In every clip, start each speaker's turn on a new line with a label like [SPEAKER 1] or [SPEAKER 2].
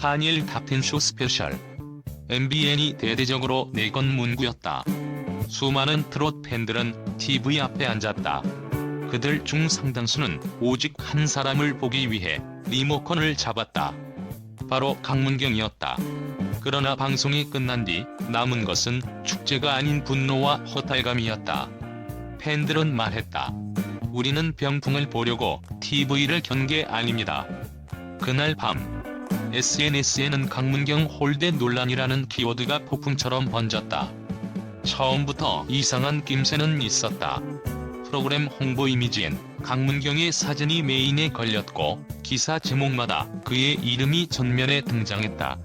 [SPEAKER 1] 한일 탑텐쇼 스페셜. MBN이 대대적으로 내건 문구였다. 수많은 트롯 팬들은 TV 앞에 앉았다. 그들 중 상당수는 오직 한 사람을 보기 위해 리모컨을 잡았다. 바로 강문경이었다. 그러나 방송이 끝난 뒤 남은 것은 축제가 아닌 분노와 허탈감이었다. 팬들은 말했다. 우리는 병풍을 보려고 TV를 켠게 아닙니다. 그날 밤 SNS에는 강문경 홀대 논란이라는 키워드가 폭풍처럼 번졌다. 처음부터 이상한 낌새는 있었다. 프로그램 홍보 이미지엔 강문경의 사진이 메인에 걸렸고 기사 제목마다 그의 이름이 전면에 등장했다.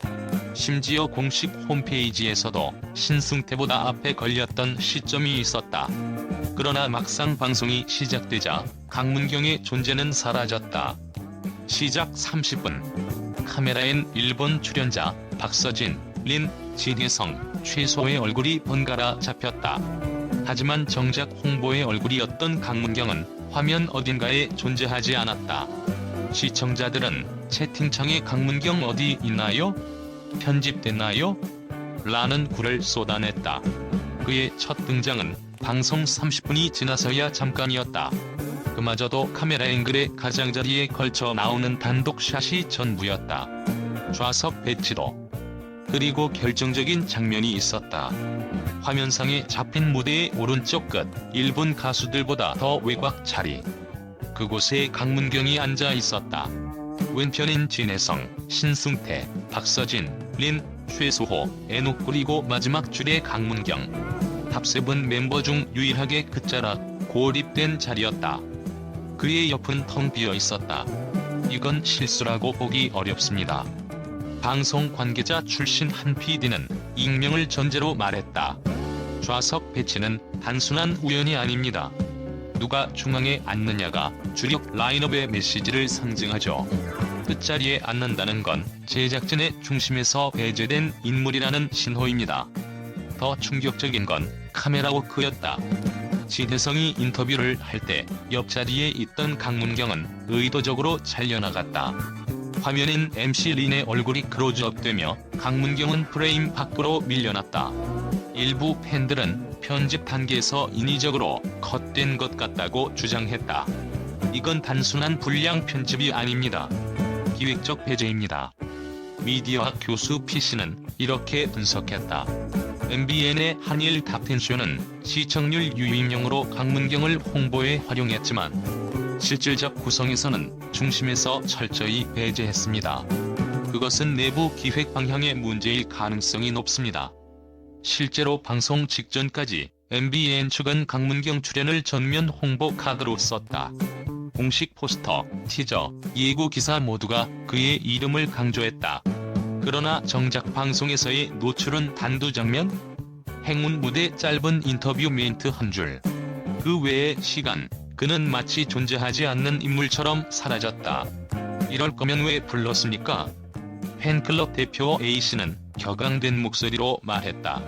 [SPEAKER 1] 심지어 공식 홈페이지에서도 신승태보다 앞에 걸렸던 시점이 있었다. 그러나 막상 방송이 시작되자 강문경의 존재는 사라졌다. 시작 30분. 카메라엔 일본 출연자 박서진, 린, 진혜성, 최소의 얼굴이 번갈아 잡혔다. 하지만 정작 홍보의 얼굴이었던 강문경은 화면 어딘가에 존재하지 않았다. 시청자들은 채팅창에 강문경 어디 있나요? 편집됐나요? 라는 굴을 쏟아냈다. 그의 첫 등장은 방송 30분이 지나서야 잠깐이었다. 그마저도 카메라 앵글의 가장자리에 걸쳐 나오는 단독샷이 전부였다. 좌석 배치도. 그리고 결정적인 장면이 있었다. 화면상에 잡힌 무대의 오른쪽 끝, 일본 가수들보다 더 외곽 자리. 그곳에 강문경이 앉아 있었다. 왼편인 진혜성, 신승태, 박서진, 린, 최수호, 애녹 그리고 마지막 줄의 강문경. 탑세븐 멤버 중 유일하게 끝자락, 고립된 자리였다. 그의 옆은 텅 비어 있었다. 이건 실수라고 보기 어렵습니다. 방송 관계자 출신 한 PD는 익명을 전제로 말했다. 좌석 배치는 단순한 우연이 아닙니다. 누가 중앙에 앉느냐가 주력 라인업의 메시지를 상징하죠. 끝자리에 앉는다는 건 제작진의 중심에서 배제된 인물이라는 신호입니다. 더 충격적인 건 카메라 워크였다. 진혜성이 인터뷰를 할 때 옆자리에 있던 강문경은 의도적으로 잘려나갔다. 화면엔 MC 린의 얼굴이 크로즈업되며 강문경은 프레임 밖으로 밀려났다. 일부 팬들은 편집 단계에서 인위적으로 컷된 것 같다고 주장했다. 이건 단순한 불량 편집이 아닙니다. 기획적 배제입니다. 미디어학 교수 PC는 이렇게 분석했다. MBN의 한일 탑텐쇼는 시청률 유입용으로 강문경을 홍보에 활용했지만 실질적 구성에서는 중심에서 철저히 배제했습니다. 그것은 내부 기획 방향의 문제일 가능성이 높습니다. 실제로 방송 직전까지 MBN 측은 강문경 출연을 전면 홍보 카드로 썼다. 공식 포스터, 티저, 예고 기사 모두가 그의 이름을 강조했다. 그러나 정작 방송에서의 노출은 단두 장면? 행운 무대 짧은 인터뷰 멘트 한 줄. 그 외의 시간, 그는 마치 존재하지 않는 인물처럼 사라졌다. 이럴 거면 왜 불렀습니까? 팬클럽 대표 A씨는 격앙된 목소리로 말했다.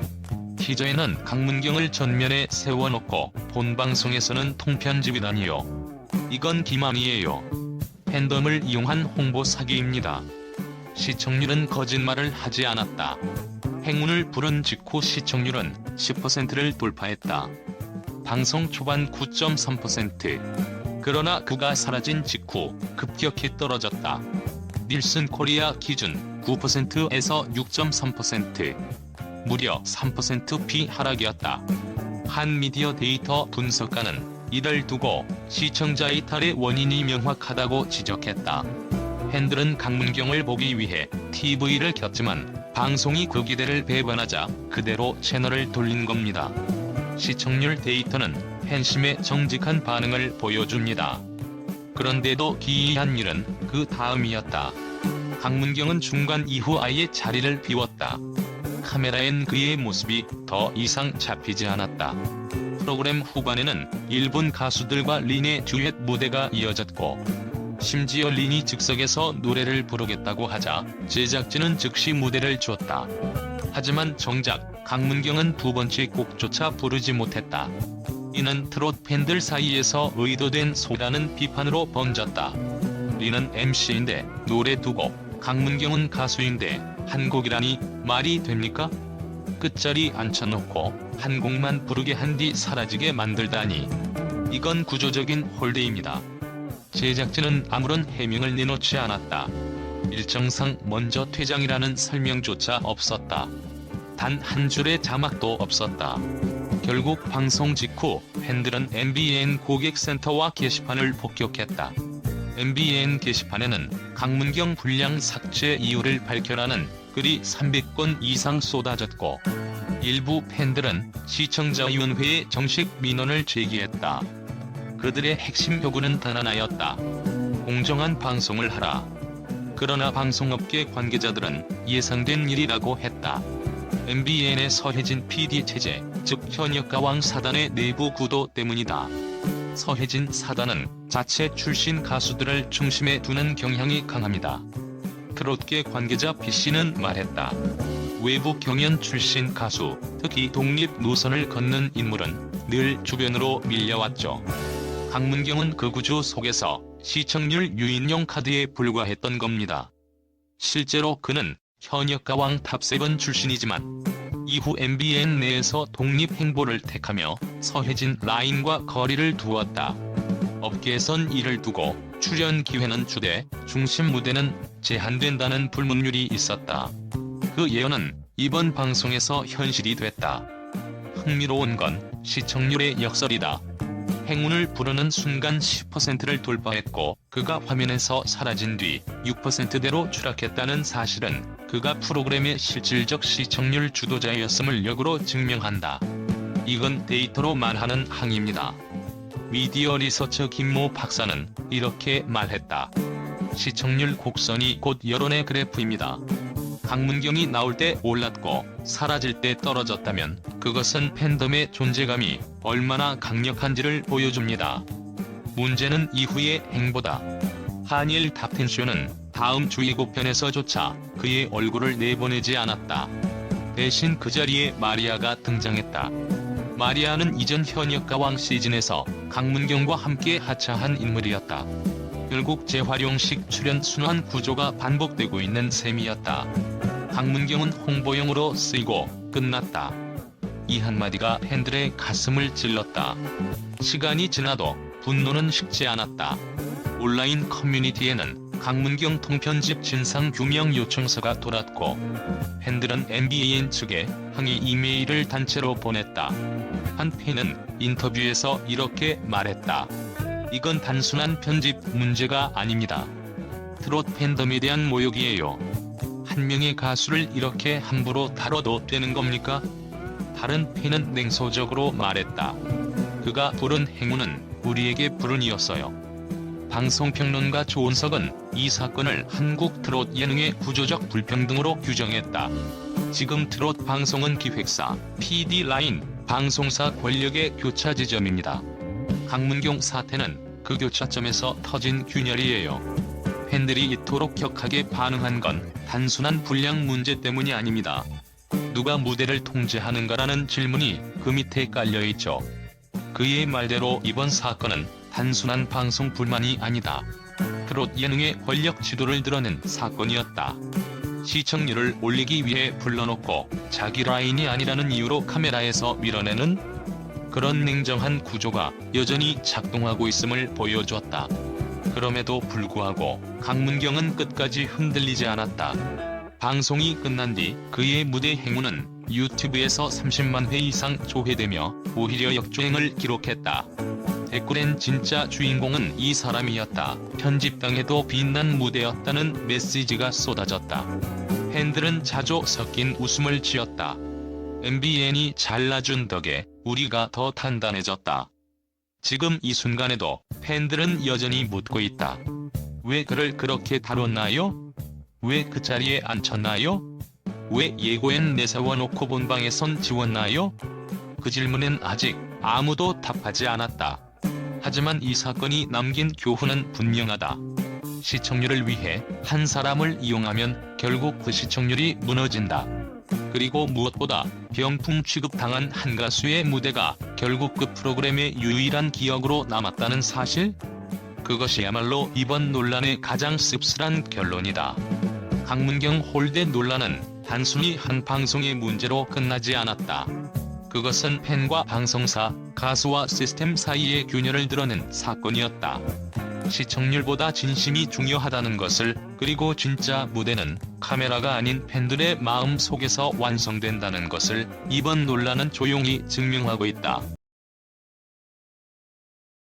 [SPEAKER 1] 티저에는 강문경을 전면에 세워놓고 본 방송에서는 통편집이라니요. 이건 기만이에요. 팬덤을 이용한 홍보 사기입니다. 시청률은 거짓말을 하지 않았다. 행운을 부른 직후 시청률은 10%를 돌파했다. 방송 초반 9.3%. 그러나 그가 사라진 직후 급격히 떨어졌다. 닐슨 코리아 기준 9%에서 6.3%. 무려 3% 비 하락이었다. 한 미디어 데이터 분석가는 이를 두고 시청자 이탈의 원인이 명확하다고 지적했다. 팬들은 강문경을 보기 위해 TV를 켰지만 방송이 그 기대를 배반하자 그대로 채널을 돌린 겁니다. 시청률 데이터는 팬심의 정직한 반응을 보여줍니다. 그런데도 기이한 일은 그 다음이었다. 강문경은 중간 이후 아예 자리를 비웠다. 카메라엔 그의 모습이 더 이상 잡히지 않았다. 프로그램 후반에는 일본 가수들과 린의 듀엣 무대가 이어졌고 심지어 린이 즉석에서 노래를 부르겠다고 하자 제작진은 즉시 무대를 줬다. 하지만 정작 강문경은 두 번째 곡조차 부르지 못했다. 이는 트롯 팬들 사이에서 의도된 소라는 비판으로 번졌다. 린은 MC인데 노래 두 곡, 강문경은 가수인데 한 곡이라니 말이 됩니까? 끝자리 앉혀놓고 한 곡만 부르게 한 뒤 사라지게 만들다니. 이건 구조적인 홀대입니다. 제작진은 아무런 해명을 내놓지 않았다. 일정상 먼저 퇴장이라는 설명조차 없었다. 단 한 줄의 자막도 없었다. 결국 방송 직후 팬들은 MBN 고객센터와 게시판을 폭격했다. MBN 게시판에는 강문경 불량 삭제 이유를 밝혀라는 글이 300건 이상 쏟아졌고 일부 팬들은 시청자위원회에 정식 민원을 제기했다. 그들의 핵심 요구는 단 하나였다. 공정한 방송을 하라. 그러나 방송업계 관계자들은 예상된 일이라고 했다. MBN의 서혜진 PD 체제, 즉 현역가왕 사단의 내부 구도 때문이다. 서혜진 사단은 자체 출신 가수들을 중심에 두는 경향이 강합니다. 트롯계 관계자 B씨는 말했다. 외부 경연 출신 가수, 특히 독립 노선을 걷는 인물은 늘 주변으로 밀려왔죠. 강문경은 그 구조 속에서 시청률 유인용 카드에 불과했던 겁니다. 실제로 그는 현역 가왕 탑7 출신이지만 이후 MBN 내에서 독립 행보를 택하며 서혜진 라인과 거리를 두었다. 업계에선 이를 두고 출연 기회는 주되 중심 무대는 제한된다는 불문율이 있었다. 그 예언은 이번 방송에서 현실이 됐다. 흥미로운 건 시청률의 역설이다. 행운을 부르는 순간 10%를 돌파했고 그가 화면에서 사라진 뒤 6%대로 추락했다는 사실은 그가 프로그램의 실질적 시청률 주도자였음을 역으로 증명한다. 이건 데이터로 말하는 항입니다. 미디어 리서처 김모 박사는 이렇게 말했다. 시청률 곡선이 곧 여론의 그래프입니다. 강문경이 나올 때 올랐고 사라질 때 떨어졌다면 그것은 팬덤의 존재감이 얼마나 강력한지를 보여줍니다. 문제는 이후의 행보다. 한일 탑텐쇼는 다음 주 예고편에서조차 그의 얼굴을 내보내지 않았다. 대신 그 자리에 마리아가 등장했다. 마리아는 이전 현역 가왕 시즌에서 강문경과 함께 하차한 인물이었다. 결국 재활용식 출연 순환 구조가 반복되고 있는 셈이었다. 강문경은 홍보용으로 쓰이고 끝났다. 이 한마디가 팬들의 가슴을 찔렀다. 시간이 지나도 분노는 식지 않았다. 온라인 커뮤니티에는 강문경 통편집 진상 규명 요청서가 돌았고 팬들은 MBN 측에 항의 이메일을 단체로 보냈다. 한 팬은 인터뷰에서 이렇게 말했다. 이건 단순한 편집 문제가 아닙니다. 트롯 팬덤에 대한 모욕이에요. 한 명의 가수를 이렇게 함부로 다뤄도 되는 겁니까? 다른 팬은 냉소적으로 말했다. 그가 부른 행운은 우리에게 불운이었어요. 방송평론가 조은석은 이 사건을 한국 트롯 예능의 구조적 불평등으로 규정했다. 지금 트롯 방송은 기획사, PD 라인, 방송사 권력의 교차 지점입니다. 강문경 사태는 그 교차점에서 터진 균열이에요. 팬들이 이토록 격하게 반응한 건 단순한 분량 문제 때문이 아닙니다. 누가 무대를 통제하는가라는 질문이 그 밑에 깔려 있죠. 그의 말대로 이번 사건은 단순한 방송 불만이 아니다. 트롯 예능의 권력 지도를 드러낸 사건이었다. 시청률을 올리기 위해 불러놓고 자기 라인이 아니라는 이유로 카메라에서 밀어내는 그런 냉정한 구조가 여전히 작동하고 있음을 보여주었다. 그럼에도 불구하고 강문경은 끝까지 흔들리지 않았다. 방송이 끝난 뒤 그의 무대 행운은 유튜브에서 30만 회 이상 조회되며 오히려 역주행을 기록했다. 댓글엔 진짜 주인공은 이 사람이었다. 편집당해도 빛난 무대였다는 메시지가 쏟아졌다. 팬들은 자조 섞인 웃음을 지었다. MBN이 잘라준 덕에 우리가 더 단단해졌다. 지금 이 순간에도 팬들은 여전히 묻고 있다. 왜 그를 그렇게 다뤘나요? 왜 그 자리에 앉혔나요? 왜 예고엔 내세워놓고 본방에선 지웠나요? 그 질문엔 아직 아무도 답하지 않았다. 하지만 이 사건이 남긴 교훈은 분명하다. 시청률을 위해 한 사람을 이용하면 결국 그 시청률이 무너진다. 그리고 무엇보다 병풍 취급당한 한 가수의 무대가 결국 그 프로그램의 유일한 기억으로 남았다는 사실? 그것이야말로 이번 논란의 가장 씁쓸한 결론이다. 강문경 홀대 논란은 단순히 한 방송의 문제로 끝나지 않았다. 그것은 팬과 방송사, 가수와 시스템 사이의 균열을 드러낸 사건이었다. 시청률보다 진심이 중요하다는 것을 그리고 진짜 무대는 카메라가 아닌 팬들의 마음 속에서 완성된다는 것을 이번 논란은 조용히 증명하고 있다.